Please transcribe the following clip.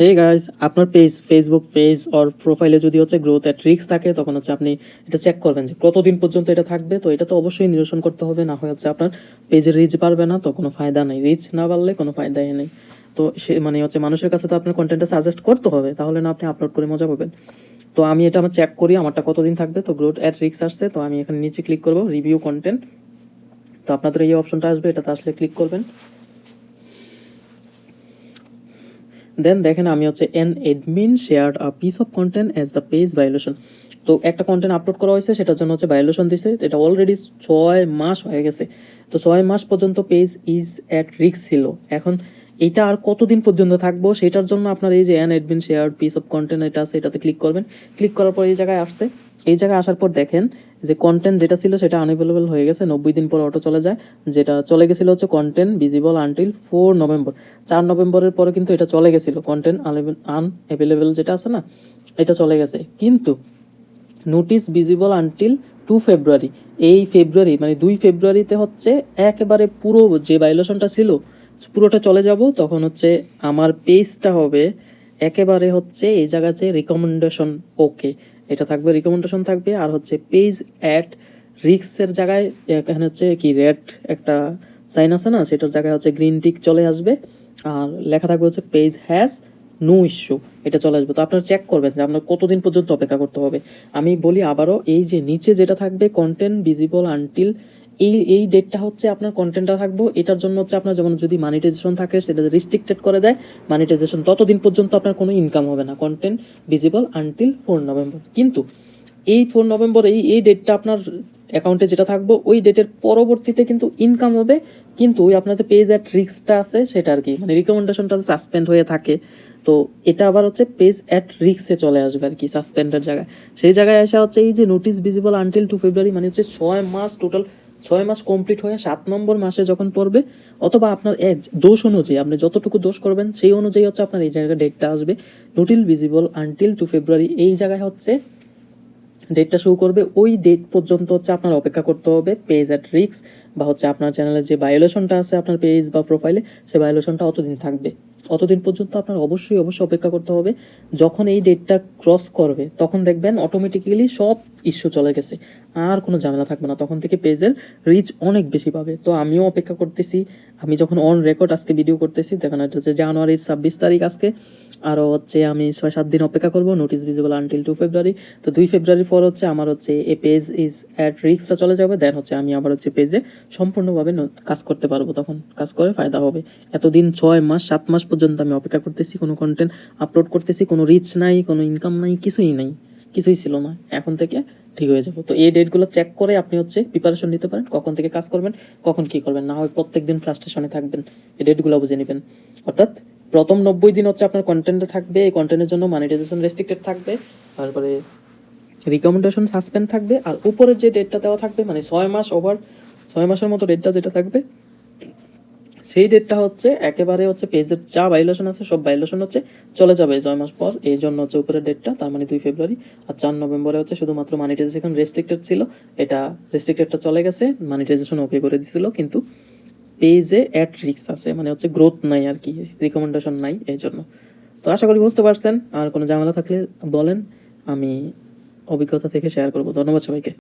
হে guys আপনার page Facebook page or প্রোফাইলে যদি হচ্ছে গ্রোথ অ্যাট রিক্স থাকে, তখন হচ্ছে আপনি এটা চেক করবেন যে কতদিন পর্যন্ত এটা থাকবে। তো এটা তো অবশ্যই নিরসন করতে হবে, না হয় হচ্ছে আপনার পেজের রিচ বাড়বে না, তো কোনো ফায়দা নেই। রিচ না বাড়লে কোনো ফায়দাই নেই। তো সে মানে হচ্ছে মানুষের কাছে তো আপনার কন্টেন্টটা সাজেস্ট করতে হবে, তাহলে না আপনি আপলোড করে মজা পাবেন। তো আমি এটা আমার চেক করি, আমারটা কতদিন থাকবে, তো গ্রোথ অ্যাট রিক্স আসছে, তো আমি এখানে নিচে ক্লিক করব রিভিউ কন্টেন্ট তো আপনাদের এই অপশনটা আসবে, এটাতে আসলে ক্লিক করবেন। দেন দেখেন আমি হচ্ছে an admin share a piece of content as the page violation তো একটা কন্টেন্ট আপলোড করা হয়েছে, সেটার জন্য হচ্ছে ভায়োলেশন দিছে। এটা অলরেডি ছয় মাস হয়ে গেছে। তো ছয় মাস পর্যন্ত পেজ ইজ অ্যাট রিক্স ছিল। এখন এটা আর কতদিন পর্যন্ত থাকব, সেটার জন্য আপনার এই যে an admin share piece of content এটা আছে, এটাতে ক্লিক করবেন। ক্লিক করার পর এই জায়গায় আসছে। এই জায়গায় আসার পর দেখেন যে কন্টেন্ট যেটা ছিল সেটা আনএভেলেবল হয়ে গেছে। নব্বই দিন পর অটো চলে যায়। যেটা চলে গেছিল হচ্ছে content visible until four November চার নভেম্বরের পরে কিন্তু এটা চলে গেছিল। কন্টেন্ট আনঅ্যাভেলেবেল যেটা আছে না, এটা চলে গেছে। কিন্তু notice visible until two February এই ফেব্রুয়ারি মানে দুই ফেব্রুয়ারিতে হচ্ছে একেবারে পুরো যে ভাইলেশনটা ছিল পুরোটা চলে যাব, তখন হচ্ছে আমার পেজটা হবে একেবারে হচ্ছে এই জায়গাতে রিকমেন্ডেশন ওকে এটা থাকবে রিকমেন্ডেশন থাকবে, আর হচ্ছে পেজ অ্যাট রিক্সের জায়গায়, এখানে হচ্ছে কি রেড একটা সাইন আছে না, সেটার জায়গায় হচ্ছে গ্রিন টিক চলে আসবে, আর লেখা থাকবে হচ্ছে পেজ হ্যাজ নো ইস্যু এটা চলে আসবে। তো আপনারা চেক করবেন যে আপনার কতদিন পর্যন্ত অপেক্ষা করতে হবে। আমি বলি আবারও, এই যে নিচে যেটা থাকবে কন্টেন্ট ভিজিবল আনটিল এই এই ডেটটা হচ্ছে আপনার কন্টেন্টটা থাকব। এটার জন্য হচ্ছে আপনার যেমন যদি মানিটাইজেশন থাকে, সেটা রিস্ট্রিক্টেড করে দেয় মানিটাইজেশন ততদিন পর্যন্ত আপনার কোনো ইনকাম হবে না। Content visible until four November কিন্তু এই ফোর নভেম্বর এই এই ডেটটা আপনার অ্যাকাউন্টে যেটা থাকব, ওই ডেটের পরবর্তীতে কিন্তু ইনকাম হবে। কিন্তু ওই আপনার যে পেজ অ্যাট রিক্সটা আছে, সেটা আর কি মানে রিকমেন্ডেশনটা সাসপেন্ড হয়ে থাকে, তো এটা আবার হচ্ছে পেজ অ্যাট রিক্সে চলে আসবে আর কি সাসপেন্ডের জায়গায়। সেই জায়গায় আসা হচ্ছে এই যে notice visible until two February মানে হচ্ছে ছয় মাস টোটাল ছয় মাস কমপ্লিট হয়ে সাত নম্বর মাসে যখন পড়বে, অথবা আপনার এজ দোষ অনুযায়ী, আপনি যতটুকু দোষ করবেন, সেই অনুযায়ী হচ্ছে আপনার এই জায়গায় ডেটটা আসবে। Notice visible until two February এই জায়গায় হচ্ছে ডেটটা শো করবে। ওই ডেট পর্যন্ত হচ্ছে আপনার অপেক্ষা করতে হবে। পেজ অ্যাট রিক্স বা হচ্ছে আপনার চ্যানেলে যে ভায়োলেশনটা আছে আপনার পেজ বা প্রোফাইলে সেই ভায়োলেশনটা অতদিন থাকবে। অতদিন পর্যন্ত আপনার অবশ্যই অবশ্যই অপেক্ষা করতে হবে। যখন এই ডেটটা ক্রস করবে, তখন দেখবেন অটোমেটিক্যালি সব ইস্যু চলে গেছে। আর কোনো ঝামেলা থাকবে না। তখন থেকে পেজের রিচ অনেক বেশি পাবে। তো আমিও অপেক্ষা করতেছি। আমি যখন অন রেকর্ড আজকে ভিডিও করতেছি, দেখেন এটা হচ্ছে জানুয়ারির ছাব্বিশ তারিখ আজকে। আরও হচ্ছে আমি ছয়, সাত দিন অপেক্ষা করব। Notice visible until two February তো দুই ফেব্রুয়ারি পর হচ্ছে আমার হচ্ছে এ পেজ ইজ অ্যাট রিক্সটা চলে যাবে। দেন হচ্ছে আমি আবার হচ্ছে পেজে সম্পূর্ণভাবে কাজ করতে পারব। তখন কাজ করে ফায়দা হবে। এতদিন ছয় মাস, সাত মাস পর্যন্ত আমি অপেক্ষা করতেছি, কোনো কন্টেন্ট আপলোড করতেছি, কোনো রিচ নাই, কোনো ইনকাম নাই, কিছুই নাই, কিছুই ছিল না। এখন থেকে ঠিক হয়ে যাব। তো এই ডেটগুলো চেক করে আপনি হচ্ছে প্রিপারেশন নিতে পারেন, কখন থেকে কাজ করবেন, কখন কি করবেন, না হয় প্রত্যেক দিন ফ্রাস্ট্রেশনে থাকবেন, এই ডেটগুলো বুঝে নেবেন। অর্থাৎ প্রথম নব্বই দিন হচ্ছে আপনার কন্টেন্টে থাকবে, এই কন্টেন্টের জন্য মনিটাইজেশন রেস্ট্রিক্টেড থাকবে, তারপরে রিকমেন্ডেশন সাসপেন্ড থাকবে, আর উপরে যে ডেটটা দেওয়া থাকবে মানে ছয় মাস ওভার ছয় মাসের মতো ডেটটা যেটা থাকবে সেই ডেটটা হচ্ছে একেবারে হচ্ছে পেজের যা ভাইলেশন আছে, সব ভাইলেশন হচ্ছে চলে যাবে ছয় মাস পর। এই জন্য হচ্ছে উপরের ডেটটা তার মানে দুই ফেব্রুয়ারি আর চার নভেম্বরে হচ্ছে শুধুমাত্র মানিটাইজেশন রেস্ট্রিক্টেড ছিল। এটা রেস্ট্রিক্টেডটা চলে গেছে মানিটাইজেশন ওকে করে দিছিল, কিন্তু পেজে অ্যাট রিক্স আছে মানে হচ্ছে গ্রোথ নাই আর কি রিকমেন্ডেশন নাই এই জন্য। তো আশা করি বুঝতে পারছেন, আর কোনো ঝামেলা থাকলে বলেন, আমি অভিজ্ঞতা থেকে শেয়ার করব। ধন্যবাদ সবাইকে।